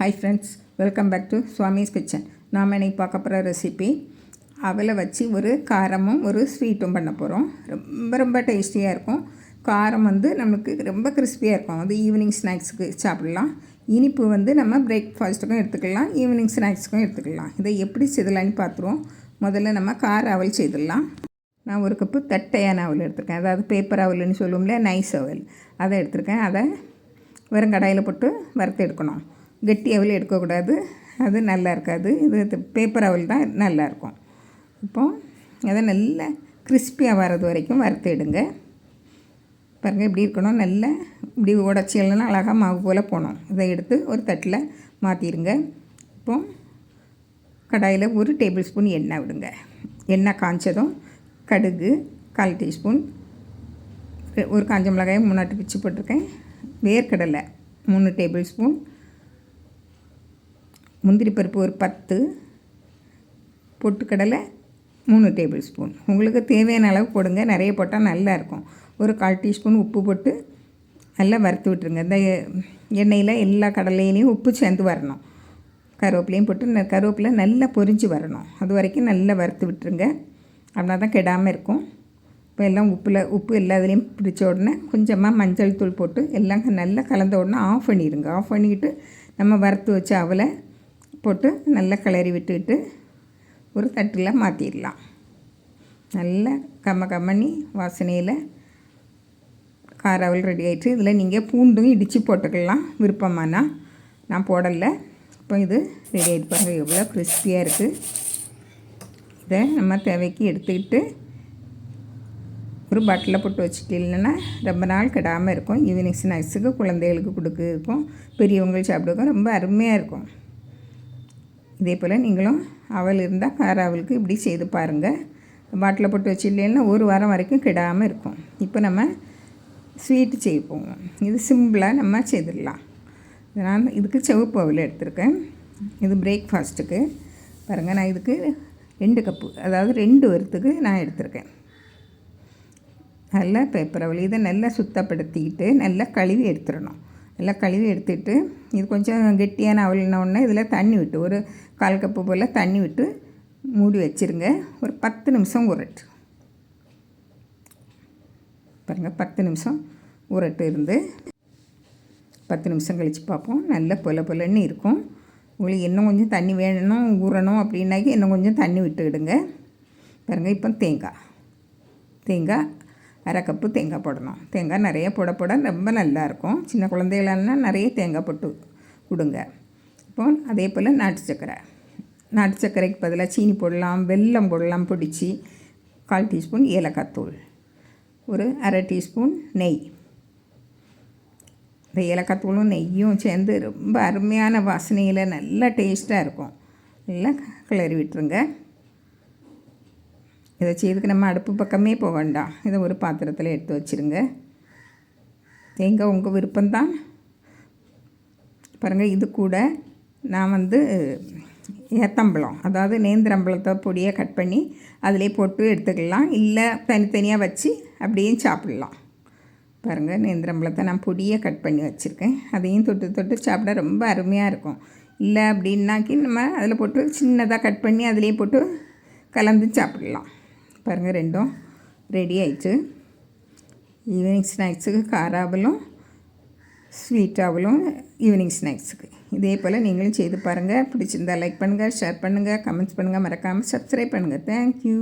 Hi friends welcome back to Swamy's kitchen நாம் இன்னைக்கு பார்க்க போகிற ரெசிபி அவளை வச்சு ஒரு காரமும் ஒரு ஸ்வீட்டும் பண்ண போகிறோம் ரொம்ப ரொம்ப டேஸ்டியாக இருக்கும். காரம் வந்து நமக்கு ரொம்ப கிறிஸ்பியாக இருக்கும். அது ஈவினிங் ஸ்நாக்ஸுக்கு சாப்பிடலாம். இனிப்பு வந்து நம்ம பிரேக்ஃபாஸ்ட்டுக்கும் எடுத்துக்கலாம். ஈவினிங் ஸ்நாக்ஸுக்கும் எடுத்துக்கலாம். இதை எப்படி செய்தலான்னு பார்த்துருவோம். முதல்ல நம்ம கார அவல் செய்திடலாம். நான் ஒரு கப்பு தட்டையான அவல் எடுத்திருக்கேன். அதாவது பேப்பர் அவல்னு சொல்லுவோம்ல நைஸ் அவல். அதை எடுத்திருக்கேன். அதை வெறும் கடாயில் போட்டு வறுத்து எடுக்கணும். கெட்டி அவல் எடுக்கக்கூடாது. அது நல்லா இருக்காது. இது பேப்பர் அவல் தான் நல்லாயிருக்கும் இப்போது அதை நல்லா கிறிஸ்பியாக வர்றது வரைக்கும் வறுத்துடுங்க பாருங்கள் இப்படி இருக்கணும். நல்லா இப்படி உடச்சி இல்லைன்னா அழகாக மாவு போல் போகணும். இதை எடுத்து ஒரு தட்டில் மாற்றிடுங்க இப்போ கடாயில் ஒரு டேபிள் ஸ்பூன் எண்ணெய் விடுங்க. எண்ணெய் காய்ச்சதும் கடுகு கால் டீஸ்பூன் ஒரு காஞ்ச மிளகாயை முன்னாட்டு பிச்சு போட்டிருக்கேன். வேர்க்கடலை மூணு டேபிள் ஸ்பூன் முந்திரி பருப்பு ஒரு பத்து பொட்டுக்கடலை மூணு டேபிள் ஸ்பூன் உங்களுக்கு தேவையான அளவு போடுங்க. நிறைய போட்டால் நல்லாயிருக்கும் ஒரு கால் டீஸ்பூன் உப்பு போட்டு நல்லா வறுத்து விட்டுருங்க. இந்த எண்ணெயில் எல்லா கடலையிலையும் உப்பு சேர்ந்து வரணும். கருவேப்பிலையும் போட்டு கருவேப்பிலை நல்லா பொரிஞ்சு வரணும். அது வரைக்கும் நல்லா வறுத்து விட்டுருங்க. அப்படின்னா தான் கெடாமல் இருக்கும். இப்போ எல்லாம் உப்பில் உப்பு எல்லாத்துலேயும் பிடிச்ச உடனே கொஞ்சமாக மஞ்சள் தூள் போட்டு எல்லாம் நல்லா கலந்த உடனே ஆஃப் பண்ணிடுங்க. ஆஃப் பண்ணிக்கிட்டு நம்ம வறுத்து வச்ச அவலை போட்டு நல்லா கிளறி விட்டுக்கிட்டு ஒரு தட்டில் மாற்றிடலாம் நல்லா கம்ம கம்மனி வாசனையில் காராவல் ரெடி ஆகிட்டு இதில் நீங்கள் பூண்டும் இடித்து போட்டுக்கலாம். விருப்பமானா நான் போடலை. இப்போ இது ரெடி ஆகிட்டு பாருங்கள் எவ்வளோ கிறிஸ்பியாக இருக்குது இதை நம்ம தேவைக்கு எடுத்துக்கிட்டு ஒரு பாட்டிலில் போட்டு வச்சுட்டு இல்லைன்னா ரொம்ப நாள் கெடாமல் இருக்கும். ஈவினிங் ஸ்நாக்ஸுக்கு குழந்தைகளுக்கு கொடுக்க இருக்கும். பெரியவங்களுக்கு சாப்பிடுக்கும் ரொம்ப அருமையாக இருக்கும். இதே போல் நீங்களும் அவல் இருந்தால் கார அவலுக்கு இப்படி செய்து பாருங்கள் பாட்டில் போட்டு வச்சிடலன்னா ஒரு வாரம் வரைக்கும் கெடாமல் இருக்கும். இப்போ நம்ம ஸ்வீட்டு செய்ய போவோம் இது சிம்பிளாக நம்ம செய்திடலாம். நான் இதுக்கு செவப்பு அவல் எடுத்திருக்கேன். இது பிரேக்ஃபாஸ்ட்டுக்கு பாருங்கள் நான் இதுக்கு ரெண்டு கப்பு அதாவது ரெண்டு வருத்துக்கு நான் எடுத்திருக்கேன். நல்லா பேப்பர் அவல் இதை நல்லா சுத்தப்படுத்திக்கிட்டு நல்லா கழுவி எடுத்துடணும். எல்லாம் கழுவி எடுத்துட்டு இது கொஞ்சம் கெட்டியான அவலினோடனே இதில் தண்ணி விட்டு ஒரு கால் கப்பு போல் தண்ணி விட்டு மூடி வச்சுருங்க. ஒரு பத்து நிமிஷம் உரட்டு பாருங்கள் பத்து நிமிஷம் உரட்டு இருந்து. பத்து நிமிஷம் கழித்து பார்ப்போம். நல்ல பொல பொலன்னு இருக்கும். உங்களுக்கு இன்னும் கொஞ்சம் தண்ணி வேணும் ஊறணும் அப்படின்னாக்கி இன்னும் கொஞ்சம் தண்ணி விட்டுக்கிடுங்க பாருங்கள் இப்போ தேங்காய். தேங்காய் அரை கப்பு தேங்காய் போடணும். தேங்காய் நிறைய போட போட ரொம்ப நல்லாயிருக்கும். சின்ன குழந்தைகளானா நிறைய தேங்காய் போட்டு கொடுங்க. இப்போ அதே போல் நாட்டு சர்க்கரை. நாட்டு சர்க்கரைக்கு பதிலாக சீனி போடலாம் வெல்லம் போடலாம் பிடிச்சி கால் டீஸ்பூன் ஏலக்காய் தூள். ஒரு அரை டீஸ்பூன் நெய். இந்த ஏலக்காய் தூளும் நெய்யும் சேர்ந்து ரொம்ப அருமையான வாசனையில் நல்லா டேஸ்ட்டாக இருக்கும். நல்லா கிளறி விட்டுருங்க. இதை செய்துக்கு நம்ம அடுப்பு பக்கமே போக வேண்டாம். இதை ஒரு பாத்திரத்தில் எடுத்து வச்சுருங்க. தேங்காய் உங்கள் விருப்பம்தான். பாருங்கள் இது கூட நான் வந்து ஏத்தம்பழம் அதாவது நேந்திரம்பழத்தை பொடியை கட் பண்ணி அதிலே போட்டு எடுத்துக்கலாம். இல்லை தனித்தனியாக வச்சு அப்படியே சாப்பிட்லாம். பாருங்கள் நேந்திரம்பழத்தை நான் பொடியை கட் பண்ணி வச்சுருக்கேன். அதையும் தொட்டு தொட்டு சாப்பிட ரொம்ப அருமையாக இருக்கும். இல்லை அப்படின்னாக்கி நம்ம அதில் போட்டு சின்னதாக கட் பண்ணி அதிலே போட்டு கலந்து சாப்பிடலாம். பாருங்கள் ரெண்டும் ரெடி ஆயிடுச்சு ஈவினிங் ஸ்நாக்ஸுக்கு காராவலும் ஸ்வீட்டாவலும் ஈவினிங் ஸ்நாக்ஸுக்கு இதே போல் நீங்களும் செய்து பாருங்கள் பிடிச்சிருந்தால் லைக் பண்ணுங்கள் ஷேர் பண்ணுங்கள் கமெண்ட்ஸ் பண்ணுங்கள் மறக்காமல் சப்ஸ்கிரைப் பண்ணுங்கள் தேங்க்யூ